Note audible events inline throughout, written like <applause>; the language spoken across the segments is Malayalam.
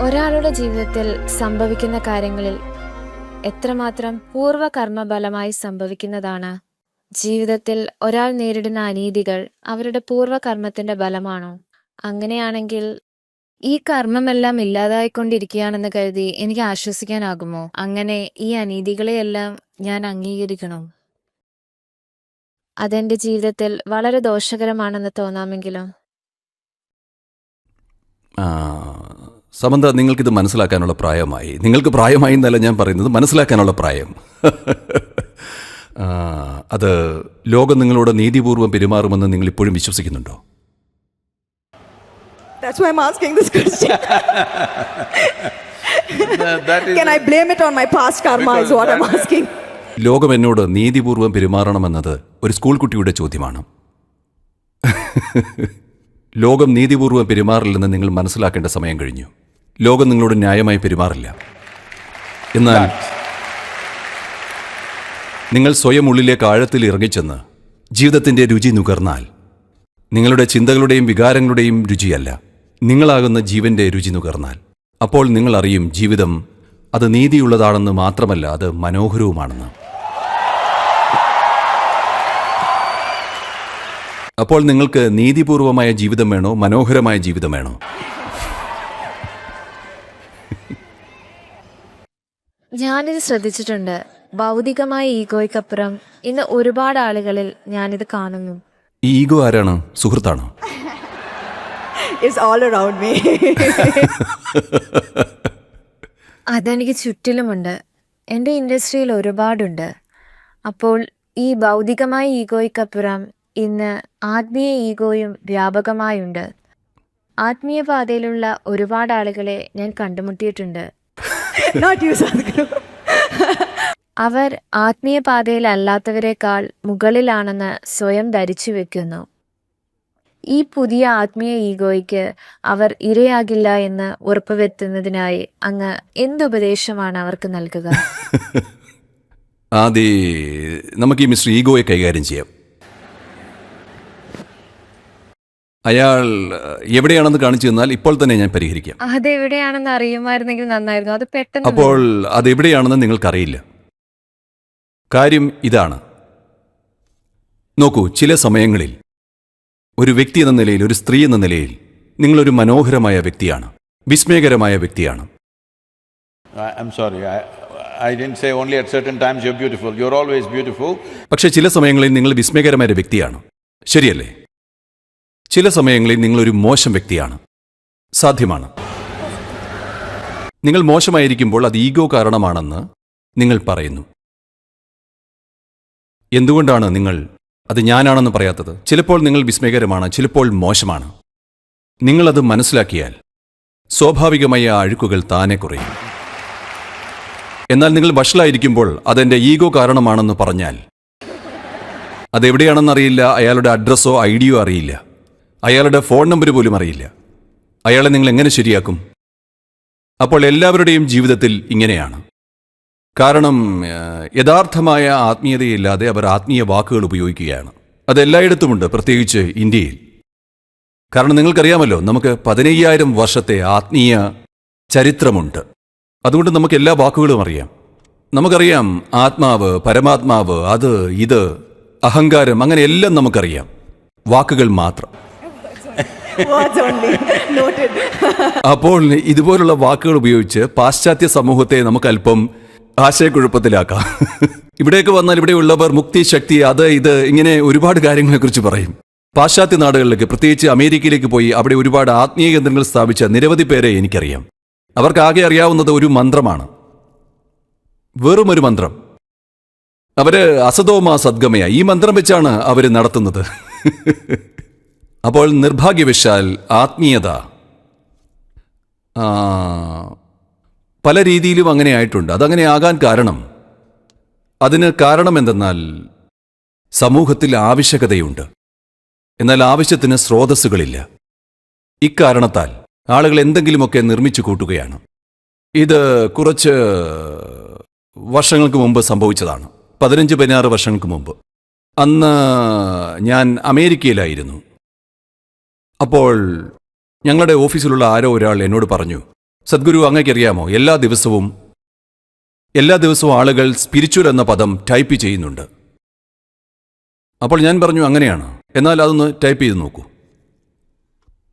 ഒരാളുടെ ജീവിതത്തിൽ സംഭവിക്കുന്ന കാര്യങ്ങളിൽ എത്രമാത്രം പൂർവകർമ്മബലമായി സംഭവിക്കുന്നതാണ്? ജീവിതത്തിൽ ഒരാൾ നേരിടുന്ന അനീതികൾ അവരുടെ പൂർവകർമ്മത്തിന്റെ ബലമാണോ? അങ്ങനെയാണെങ്കിൽ ഈ കർമ്മമെല്ലാം ഇല്ലാതായിക്കൊണ്ടിരിക്കുകയാണെന്ന് കരുതി എനിക്ക് ആശ്വസിക്കാനാകുമോ? അങ്ങനെ ഈ അനീതികളെയെല്ലാം ഞാൻ അംഗീകരിക്കണം? അതെന്റെ ജീവിതത്തിൽ വളരെ ദോഷകരമാണെന്ന് തോന്നാമെങ്കിലും. സമന്ത നിങ്ങൾക്കിത് മനസ്സിലാക്കാനുള്ള പ്രായമായി നിങ്ങൾക്ക് പ്രായമായി എന്നല്ല ഞാൻ പറയുന്നത് മനസ്സിലാക്കാനുള്ള പ്രായം അത് ലോകം നിങ്ങളോട് നീതിപൂർവം പെരുമാറുമെന്ന് നിങ്ങൾ ഇപ്പോഴും വിശ്വസിക്കുന്നുണ്ടോ That's why I'm asking this question. Can I blame it on my past karma? Is what I'm asking. ലോകം എന്നോട് നീതിപൂർവം പെരുമാറണമെന്നത് ഒരു സ്കൂൾ കുട്ടിയുടെ ചോദ്യമാണ് ലോകം നീതിപൂർവം പെരുമാറില്ലെന്ന് നിങ്ങൾ മനസ്സിലാക്കേണ്ട സമയം കഴിഞ്ഞു ലോകം നിങ്ങളോട് ന്യായമായി പെരുമാറില്ല. എന്നാൽ നിങ്ങൾ സ്വയം ഉള്ളിലേക്ക് ആഴത്തിൽ ഇറങ്ങിച്ചെന്ന് ജീവിതത്തിന്റെ രുചി നുകർന്നാൽ നിങ്ങളുടെ ചിന്തകളുടെയും വികാരങ്ങളുടെയും രുചിയല്ല നിങ്ങളാകുന്ന ജീവന്റെ രുചി നുകർന്നാൽ. അപ്പോൾ നിങ്ങൾ അറിയും ജീവിതം അത് നീതിയുള്ളതാണെന്ന് മാത്രമല്ല അത് മനോഹരവുമാണെന്ന്. അപ്പോൾ നിങ്ങൾക്ക് നീതിപൂർവമായ ജീവിതം വേണോ? മനോഹരമായ ജീവിതം വേണോ? ഞാനിത് ശ്രദ്ധിച്ചിട്ടുണ്ട്. ഭൗതികമായ ഈഗോയ്ക്കപ്പുറം ഇന്ന് ഒരുപാട് ആളുകളിൽ ഞാനിത് കാണുന്നു. ഈ ഈഗോ ആരാണ്? സുഹൃത്താണോ. <laughs> <laughs> അതെനിക്ക് ചുറ്റിലുമുണ്ട്. എന്റെ ഇൻഡസ്ട്രിയിൽ ഒരുപാടുണ്ട്. അപ്പോൾ ഈ ഭൗതികമായ ഈഗോയ്ക്കപ്പുറം ഇന്ന് ആത്മീയ ഈഗോയും വ്യാപകമായുണ്ട്. ആത്മീയ പാതയിലുള്ള ഒരുപാട് ആളുകളെ ഞാൻ കണ്ടുമുട്ടിയിട്ടുണ്ട്. Not യു സദ്ഗുരു അവർ ആത്മീയ പാതയിലല്ലാത്തവരെക്കാൾ മുകളിലാണെന്ന് സ്വയം ധരിച്ചു വെക്കുന്നു. ഈ പുതിയ ആത്മീയ ഈഗോയ്ക്ക് അവർ ഇരയാകില്ല എന്ന് ഉറപ്പുവരുത്തുന്നതിനായി അങ്ങ് എന്തുപദേശമാണ് അവർക്ക് നൽകുക? <laughs> ആദ്യ നമുക്ക് ഈ മിസ്റ്റർ ഈഗോയെ കൈകാര്യം ചെയ്യാം. അയാൾ എവിടെയാണെന്ന് കാണിച്ചു തന്നാൽ ഇപ്പോൾ തന്നെ ഞാൻ പരിഹരിക്കാം. അതെവിടെയാണെന്ന് അറിയുമായിരുന്നെങ്കിൽ നന്നായിരുന്നു. അത് പെട്ടെന്ന് അപ്പോൾ അത് അതെവിടെയാണെന്ന് നിങ്ങൾക്കറിയില്ല. കാര്യം ഇതാണ്. നോക്കൂ ചില സമയങ്ങളിൽ ഒരു വ്യക്തി എന്ന നിലയിൽ ഒരു സ്ത്രീ എന്ന നിലയിൽ നിങ്ങളൊരു മനോഹരമായ വ്യക്തിയാണ് വിസ്മയകരമായ വ്യക്തിയാണ്. I- I'm sorry, I, I didn't say only at certain times you're beautiful. You're always beautiful. പക്ഷെ ചില സമയങ്ങളിൽ നിങ്ങൾ വിസ്മയകരമായ വ്യക്തിയാണ്. ശരിയല്ലേ? ചില സമയങ്ങളിൽ നിങ്ങളൊരു മോശം വ്യക്തിയാണ്. സാധ്യമാണ്. നിങ്ങൾ മോശമായിരിക്കുമ്പോൾ അത് ഈഗോ കാരണമാണെന്ന് നിങ്ങൾ പറയുന്നു. എന്തുകൊണ്ടാണ് നിങ്ങൾ അത് ഞാനാണെന്ന് പറയാത്തത്? ചിലപ്പോൾ നിങ്ങൾ വിസ്മയകരമാണ് ചിലപ്പോൾ മോശമാണ്. നിങ്ങളത് മനസ്സിലാക്കിയാൽ സ്വാഭാവികമായ ആ അഴുക്കുകൾ താനെ കുറയും. എന്നാൽ നിങ്ങൾ വഷളായിരിക്കുമ്പോൾ അതെന്റെ ഈഗോ കാരണമാണെന്ന് പറഞ്ഞാൽ അതെവിടെയാണെന്നറിയില്ല അയാളുടെ അഡ്രസ്സോ ഐഡിയോ അറിയില്ല. അയാളുടെ ഫോൺ നമ്പർ പോലും അറിയില്ല. അയാളെ നിങ്ങൾ എങ്ങനെ ശരിയാക്കും? അപ്പോൾ എല്ലാവരുടെയും ജീവിതത്തിൽ ഇങ്ങനെയാണ്. കാരണം യഥാർത്ഥമായ ആത്മീയതയില്ലാതെ അവർ ആത്മീയ വാക്കുകൾ ഉപയോഗിക്കുകയാണ്. അതെല്ലായിടത്തുമുണ്ട് പ്രത്യേകിച്ച് ഇന്ത്യയിൽ. കാരണം നിങ്ങൾക്കറിയാമല്ലോ നമുക്ക് പതിനയ്യായിരം വർഷത്തെ ആത്മീയ ചരിത്രമുണ്ട്. അതുകൊണ്ട് നമുക്ക് എല്ലാ വാക്കുകളും അറിയാം. നമുക്കറിയാം ആത്മാവ് പരമാത്മാവ് അത് ഇത് അഹങ്കാരം അങ്ങനെ എല്ലാം നമുക്കറിയാം. വാക്കുകൾ മാത്രം. Noted. അപ്പോൾ ഇതുപോലുള്ള വാക്കുകൾ ഉപയോഗിച്ച് പാശ്ചാത്യ സമൂഹത്തെ നമുക്ക് അല്പം ആശയക്കുഴപ്പത്തിലാക്കാം. ഇവിടേക്ക് വന്നാൽ ഇവിടെയുള്ളവർ മുക്തി ശക്തി അത് ഇത് ഇങ്ങനെ ഒരുപാട് കാര്യങ്ങളെക്കുറിച്ച് പറയും. പാശ്ചാത്യ നാടുകളിലേക്ക് പ്രത്യേകിച്ച് അമേരിക്കയിലേക്ക് പോയി അവിടെ ഒരുപാട് ആത്മീയ കേന്ദ്രങ്ങൾ സ്ഥാപിച്ച നിരവധി പേരെ എനിക്കറിയാം. അവർക്ക് ആകെ അറിയാവുന്നത് ഒരു മന്ത്രമാണ്. വെറും ഒരു മന്ത്രം. അവർ അസതോമ സദ്ഗമയ. ഈ മന്ത്രം വെച്ചാണ് അവർ നടത്തുന്നത്. അപ്പോൾ നിർഭാഗ്യവശാൽ ആത്മീയത. പല രീതിയിലും അങ്ങനെ ആയിട്ടുണ്ട്. അതങ്ങനെ ആകാൻ കാരണം. അതിന് കാരണം എന്തെന്നാൽ സമൂഹത്തിൽ ആവശ്യകതയുണ്ട്. എന്നാൽ ആവശ്യത്തിന് സ്രോതസ്സുകളില്ല. ഇക്കാരണത്താൽ ആളുകൾ എന്തെങ്കിലുമൊക്കെ നിർമ്മിച്ചു കൂട്ടുകയാണ്. ഇത് കുറച്ച് വർഷങ്ങൾക്ക് മുമ്പ് സംഭവിച്ചതാണ്. പതിനഞ്ച് പതിനാറ് വർഷങ്ങൾക്ക് മുമ്പ്. അന്ന് ഞാൻ അമേരിക്കയിലായിരുന്നു. അപ്പോൾ ഞങ്ങളുടെ ഓഫീസിലുള്ള ആരോ ഒരാൾ എന്നോട് പറഞ്ഞു സദ്ഗുരു അങ്ങയ്ക്കറിയാമോ എല്ലാ ദിവസവും എല്ലാ ദിവസവും ആളുകൾ സ്പിരിച്വൽ എന്ന പദം ടൈപ്പ് ചെയ്യുന്നുണ്ട്. അപ്പോൾ ഞാൻ പറഞ്ഞു അങ്ങനെയാണ്. എന്നാൽ അതൊന്ന് ടൈപ്പ് ചെയ്ത് നോക്കൂ.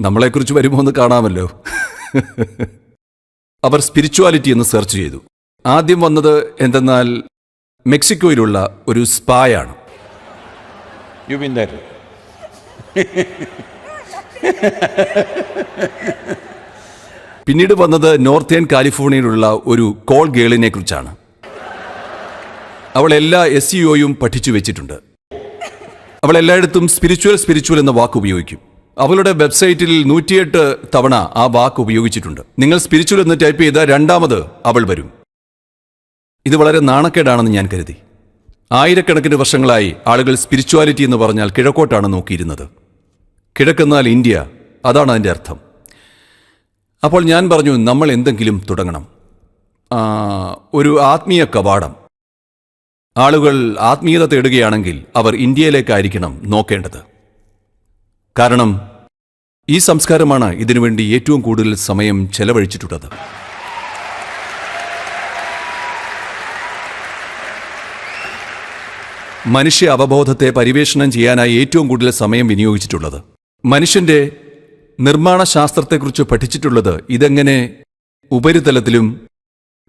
നമ്മളെക്കുറിച്ച് വരുമോ <laughs> എന്ന് കാണാമല്ലോ. അവർ സ്പിരിച്വാലിറ്റി എന്ന് സെർച്ച് ചെയ്തു. ആദ്യം വന്നത് എന്തെന്നാൽ മെക്സിക്കോയിലുള്ള ഒരു സ്പായാണ് യു ബിൻ there. <laughs> പിന്നീട് വന്നത് നോർത്തേൺ കാലിഫോർണിയയിലുള്ള ഒരു കോൾ ഗേളിനെ കുറിച്ചാണ്. അവൾ എല്ലാ എസ് സിഒയും പഠിച്ചു വെച്ചിട്ടുണ്ട്. അവൾ എല്ലായിടത്തും സ്പിരിച്വൽ സ്പിരിച്വൽ എന്ന വാക്ക് ഉപയോഗിക്കും. അവളുടെ വെബ്സൈറ്റിൽ നൂറ്റിയെട്ട് തവണ ആ വാക്ക് ഉപയോഗിച്ചിട്ടുണ്ട്. നിങ്ങൾ സ്പിരിച്വൽ എന്ന് ടൈപ്പ് ചെയ്ത രണ്ടാമത് അവൾ വരും. ഇത് വളരെ നാണക്കേടാണെന്ന് ഞാൻ കരുതി. ആയിരക്കണക്കിന് വർഷങ്ങളായി ആളുകൾ സ്പിരിച്വാലിറ്റി എന്ന് പറഞ്ഞാൽ കിഴക്കോട്ടാണ് നോക്കിയിരുന്നത്. കിഴക്കെന്നാൽ ഇന്ത്യ അതാണ് അതിന്റെ അർത്ഥം. അപ്പോൾ ഞാൻ പറഞ്ഞു നമ്മൾ എന്തെങ്കിലും തുടങ്ങണം. ഒരു ആത്മീയ കവാടം. ആളുകൾ ആത്മീയത തേടുകയാണെങ്കിൽ അവർ ഇന്ത്യയിലേക്കായിരിക്കണം നോക്കേണ്ടത്. കാരണം ഈ സംസ്കാരമാണ് ഇതിനുവേണ്ടി ഏറ്റവും കൂടുതൽ സമയം ചെലവഴിച്ചിട്ടുള്ളത്. മനുഷ്യ അവബോധത്തെ പരിവേഷണം ചെയ്യാനായി ഏറ്റവും കൂടുതൽ സമയം വിനിയോഗിച്ചിട്ടുള്ളത്. മനുഷ്യന്റെ നിർമ്മാണ ശാസ്ത്രത്തെക്കുറിച്ച് പഠിച്ചിട്ടുള്ളത് ഇതെങ്ങനെ ഉപരിതലത്തിലും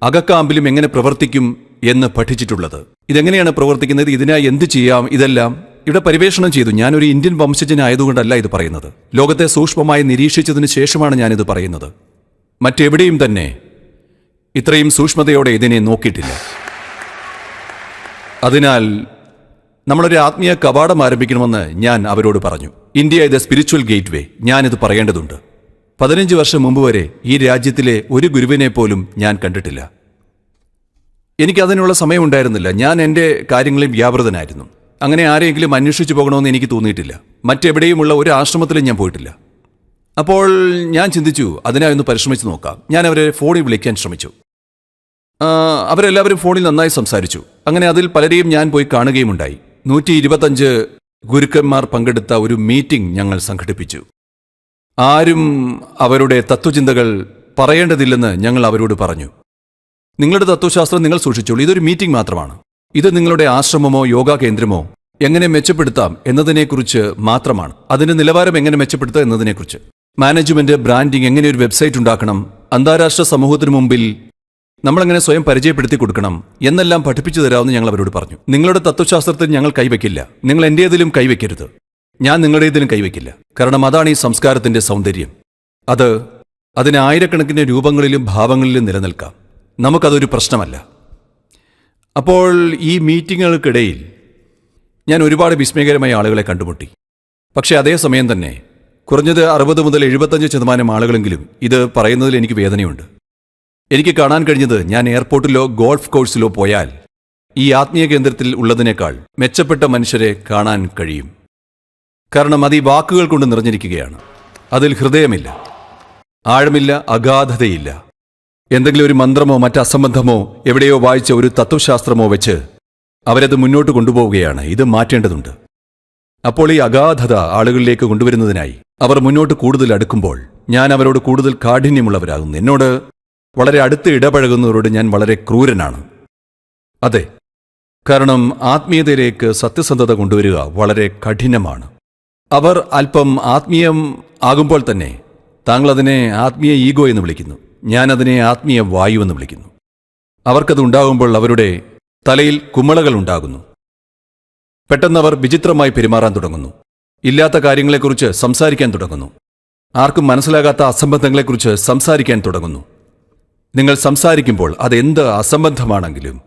അകക്കാമ്പിലും എങ്ങനെ പ്രവർത്തിക്കും എന്ന് പഠിച്ചിട്ടുള്ളത്. ഇതെങ്ങനെയാണ് പ്രവർത്തിക്കുന്നത്? ഇതിനായി എന്ത് ചെയ്യാം? ഇതെല്ലാം ഇവിടെ പരിവേഷണം ചെയ്തു. ഞാനൊരു ഇന്ത്യൻ വംശജനായതുകൊണ്ടല്ല ഇത് പറയുന്നത്. ലോകത്തെ സൂക്ഷ്മമായി നിരീക്ഷിച്ചതിന് ശേഷമാണ് ഞാനിത് പറയുന്നത്. മറ്റെവിടെയും തന്നെ ഇത്രയും സൂക്ഷ്മതയോടെ ഇതിനെ നോക്കിയിട്ടില്ല. അതിനാൽ നമ്മളൊരു ആത്മീയ കവാടം ആരംഭിക്കണമെന്ന് ഞാൻ അവരോട് പറഞ്ഞു. ഇന്ത്യ ഇത് സ്പിരിച്വൽ ഗേറ്റ് വേ ഞാനിത് പറയേണ്ടതുണ്ട്. പതിനഞ്ച് വർഷം മുമ്പ് വരെ ഈ രാജ്യത്തിലെ ഒരു ഗുരുവിനെ പോലും ഞാൻ കണ്ടിട്ടില്ല. എനിക്ക് അതിനുള്ള സമയമുണ്ടായിരുന്നില്ല. ഞാൻ എന്റെ കാര്യങ്ങളിൽ വ്യാപൃതനായിരുന്നു. അങ്ങനെ ആരെയെങ്കിലും അന്വേഷിച്ചു പോകണമെന്ന് എനിക്ക് തോന്നിയിട്ടില്ല. മറ്റെവിടെയുമുള്ള ഒരു ആശ്രമത്തിലും ഞാൻ പോയിട്ടില്ല. അപ്പോൾ ഞാൻ ചിന്തിച്ചു അതിനായി ഒന്ന് പരിശ്രമിച്ചു നോക്കാം. ഞാൻ അവരെ ഫോണിൽ വിളിക്കാൻ ശ്രമിച്ചു. അവരെല്ലാവരും ഫോണിൽ നന്നായി സംസാരിച്ചു. അങ്ങനെ അതിൽ പലരെയും ഞാൻ പോയി കാണുകയുമുണ്ടായി. നൂറ്റി ഇരുപത്തഞ്ച് ഗുരുക്കന്മാർ പങ്കെടുത്ത ഒരു മീറ്റിംഗ് ഞങ്ങൾ സംഘടിപ്പിച്ചു. ആരും അവരുടെ തത്വചിന്തകൾ പറയേണ്ടതില്ലെന്ന് ഞങ്ങൾ അവരോട് പറഞ്ഞു. നിങ്ങളുടെ തത്വശാസ്ത്രം നിങ്ങൾ സൂക്ഷിച്ചോളൂ. ഇതൊരു മീറ്റിംഗ് മാത്രമാണ്. ഇത് നിങ്ങളുടെ ആശ്രമമോ യോഗാ കേന്ദ്രമോ എങ്ങനെ മെച്ചപ്പെടുത്താം എന്നതിനെക്കുറിച്ച് മാത്രമാണ്. അതിന്റെ നിലവാരം എങ്ങനെ മെച്ചപ്പെടുത്താം എന്നതിനെക്കുറിച്ച്. മാനേജ്മെന്റ് ബ്രാൻഡിംഗ് എങ്ങനെ ഒരു വെബ്സൈറ്റ് ഉണ്ടാക്കണം? അന്താരാഷ്ട്ര സമൂഹത്തിന് മുമ്പിൽ നമ്മളെങ്ങനെ സ്വയം പരിചയപ്പെടുത്തി കൊടുക്കണം എന്നെല്ലാം പഠിപ്പിച്ചു തരാമെന്ന് ഞങ്ങൾ അവരോട് പറഞ്ഞു. നിങ്ങളുടെ തത്വശാസ്ത്രത്തിൽ ഞങ്ങൾ കൈവയ്ക്കില്ല. നിങ്ങൾ എന്റേതിലും കൈവയ്ക്കരുത്. ഞാൻ നിങ്ങളുടേതിലും കൈവയ്ക്കില്ല. കാരണം അതാണ് ഈ സംസ്കാരത്തിന്റെ സൗന്ദര്യം. അത് അതിന് ആയിരക്കണക്കിന് രൂപങ്ങളിലും ഭാവങ്ങളിലും നിലനിൽക്കാം. നമുക്കതൊരു പ്രശ്നമല്ല. അപ്പോൾ ഈ മീറ്റിങ്ങുകൾക്കിടയിൽ ഞാൻ ഒരുപാട് വിസ്മയകരമായ ആളുകളെ കണ്ടുമുട്ടി. പക്ഷേ അതേസമയം തന്നെ കുറഞ്ഞത് അറുപത് മുതൽ എഴുപത്തഞ്ച് ശതമാനം ആളുകളെങ്കിലും ഇത് പറയുന്നതിൽ എനിക്ക് വേദനയുണ്ട്. എനിക്ക് കാണാൻ കഴിഞ്ഞത് ഞാൻ എയർപോർട്ടിലോ ഗോൾഫ് കോഴ്സിലോ പോയാൽ ഈ ആത്മീയ കേന്ദ്രത്തിൽ ഉള്ളതിനേക്കാൾ മെച്ചപ്പെട്ട മനുഷ്യരെ കാണാൻ കഴിയും. കാരണം അത് ഈ വാക്കുകൾ കൊണ്ട് നിറഞ്ഞിരിക്കുകയാണ്. അതിൽ ഹൃദയമില്ല. ആഴമില്ല അഗാധതയില്ല. എന്തെങ്കിലും ഒരു മന്ത്രമോ മറ്റ് അസംബന്ധമോ എവിടെയോ വായിച്ച ഒരു തത്വശാസ്ത്രമോ വെച്ച് അവരത് മുന്നോട്ട് കൊണ്ടുപോവുകയാണ്. ഇത് മാറ്റേണ്ടതുണ്ട്. അപ്പോൾ ഈ അഗാധത ആളുകളിലേക്ക് കൊണ്ടുവരുന്നതിനായി അവർ മുന്നോട്ട് കൂടുതൽ അടുക്കുമ്പോൾ ഞാൻ അവരോട് കൂടുതൽ കാഠിന്യമുള്ളവരാകുന്നു. എന്നോട് വളരെ അടുത്ത് ഇടപഴകുന്നവരോട് ഞാൻ വളരെ ക്രൂരനാണ്. അതെ കാരണം ആത്മീയതയിലേക്ക് സത്യസന്ധത കൊണ്ടുവരിക വളരെ കഠിനമാണ്. അവർ അല്പം ആത്മീയം ആകുമ്പോൾ തന്നെ താങ്കൾ അതിനെ ആത്മീയ ഈഗോ എന്ന് വിളിക്കുന്നു. ഞാൻ അതിനെ ആത്മീയ വായു എന്ന് വിളിക്കുന്നു. അവർക്കത് ഉണ്ടാകുമ്പോൾ അവരുടെ തലയിൽ കുമ്മളകൾ ഉണ്ടാകുന്നു. പെട്ടെന്ന് അവർ വിചിത്രമായി പെരുമാറാൻ തുടങ്ങുന്നു. ഇല്ലാത്ത കാര്യങ്ങളെക്കുറിച്ച് സംസാരിക്കാൻ തുടങ്ങുന്നു. ആർക്കും മനസ്സിലാകാത്ത അസംബന്ധങ്ങളെക്കുറിച്ച് സംസാരിക്കാൻ തുടങ്ങുന്നു. നിങ്ങൾ സംസാരിക്കുമ്പോൾ അതെന്ത് അസംബന്ധമാണെങ്കിലും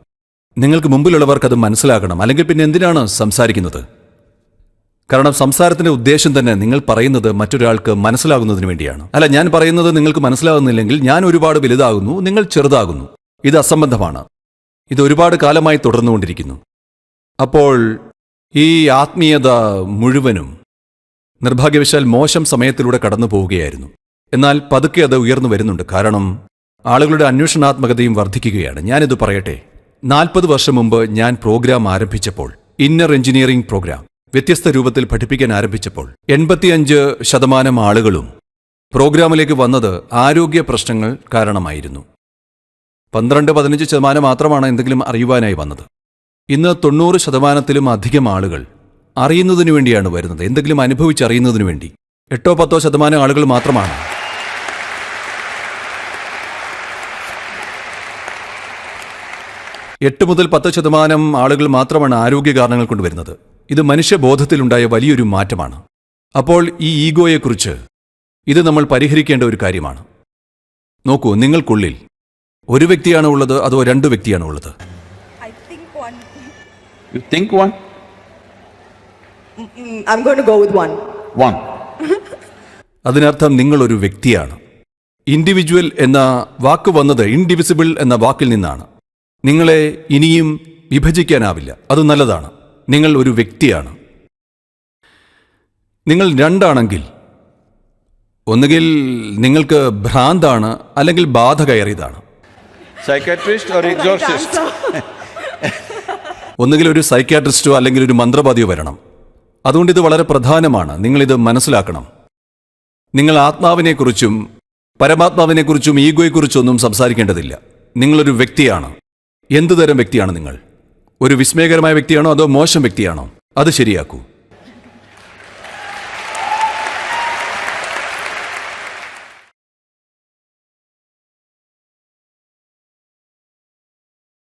നിങ്ങൾക്ക് മുമ്പിലുള്ളവർക്ക് അത് മനസ്സിലാകണം. അല്ലെങ്കിൽ പിന്നെ എന്തിനാണ് സംസാരിക്കുന്നത്? കാരണം സംസാരത്തിന്റെ ഉദ്ദേശം തന്നെ നിങ്ങൾ പറയുന്നത് മറ്റൊരാൾക്ക് മനസ്സിലാകുന്നതിന് വേണ്ടിയാണ്. അല്ല ഞാൻ പറയുന്നത് നിങ്ങൾക്ക് മനസ്സിലാകുന്നില്ലെങ്കിൽ ഞാൻ ഒരുപാട് വലുതാകുന്നു നിങ്ങൾ ചെറുതാകുന്നു. ഇത് അസംബന്ധമാണ്. ഇത് ഒരുപാട് കാലമായി തുടർന്നുകൊണ്ടിരിക്കുന്നു. അപ്പോൾ ഈ ആത്മീയത മുഴുവനും നിർഭാഗ്യവശാൽ മോശം സമയത്തിലൂടെ കടന്നു പോവുകയായിരുന്നു എന്നാൽ പതുക്കെ അത് ഉയർന്നു വരുന്നുണ്ട്. കാരണം ആളുകളുടെ അന്വേഷണാത്മകതയും വർദ്ധിക്കുകയാണ്. ഞാനിത് പറയട്ടെ. നാൽപ്പത് വർഷം മുമ്പ് ഞാൻ പ്രോഗ്രാം ആരംഭിച്ചപ്പോൾ ഇന്നർ എഞ്ചിനീയറിംഗ് പ്രോഗ്രാം വ്യത്യസ്ത രൂപത്തിൽ പഠിപ്പിക്കാൻ ആരംഭിച്ചപ്പോൾ എൺപത്തിയഞ്ച് ശതമാനം ആളുകളും പ്രോഗ്രാമിലേക്ക് വന്നത് ആരോഗ്യ പ്രശ്നങ്ങൾ കാരണമായിരുന്നു. പന്ത്രണ്ട് പതിനഞ്ച് ശതമാനം മാത്രമാണ് എന്തെങ്കിലും അറിയുവാനായി വന്നത്. ഇന്ന് തൊണ്ണൂറ് ശതമാനത്തിലും അധികം ആളുകൾ അറിയുന്നതിനു വേണ്ടിയാണ് വരുന്നത്. എന്തെങ്കിലും അനുഭവിച്ചറിയുന്നതിനു വേണ്ടി. എട്ടോ പത്തോ ശതമാനം ആളുകൾ മാത്രമാണ് എട്ട് മുതൽ പത്ത് ശതമാനം ആളുകൾ മാത്രമാണ് ആരോഗ്യ കാരണങ്ങൾ കൊണ്ടുവരുന്നത് ഇത് മനുഷ്യബോധത്തിലുണ്ടായ വലിയൊരു മാറ്റമാണ് അപ്പോൾ ഈ ഈഗോയെക്കുറിച്ച് ഇത് നമ്മൾ പരിഹരിക്കേണ്ട ഒരു കാര്യമാണ് നോക്കൂ നിങ്ങൾക്കുള്ളിൽ ഒരു വ്യക്തിയാണ് ഉള്ളത് അതോ രണ്ട് വ്യക്തിയാണ് ഉള്ളത് I think one. You think one? Mm, I'm going to go with one. One. <laughs> അതിനർത്ഥം നിങ്ങൾ ഒരു വ്യക്തിയാണ് ഇൻഡിവിജ്വൽ എന്ന വാക്ക് വന്നത് ഇൻഡിവിസിബിൾ എന്ന വാക്കിൽ നിന്നാണ് നിങ്ങളെ ഇനിയും വിഭജിക്കാനാവില്ല. അത് നല്ലതാണ്. നിങ്ങൾ ഒരു വ്യക്തിയാണ്. നിങ്ങൾ രണ്ടാണെങ്കിൽ ഒന്നുകിൽ നിങ്ങൾക്ക് ഭ്രാന്താണ് അല്ലെങ്കിൽ ബാധ കയറിയതാണ്? <laughs> ഒന്നുകിൽ ഒരു സൈക്യാട്രിസ്റ്റോ അല്ലെങ്കിൽ ഒരു മന്ത്രവാദിയോ വരണം. അതുകൊണ്ട് ഇത് വളരെ പ്രധാനമാണ്. നിങ്ങളിത് മനസ്സിലാക്കണം. നിങ്ങൾ ആത്മാവിനെക്കുറിച്ചും പരമാത്മാവിനെക്കുറിച്ചും ഈഗോയെക്കുറിച്ചൊന്നും സംസാരിക്കേണ്ടതില്ല. നിങ്ങളൊരു വ്യക്തിയാണ്. എന്തു തരം വ്യക്തിയാണ് നിങ്ങൾ? ഒരു വിസ്മയകരമായ വ്യക്തിയാണോ അതോ മോശം വ്യക്തിയാണോ? അത് ശരിയാക്കൂ.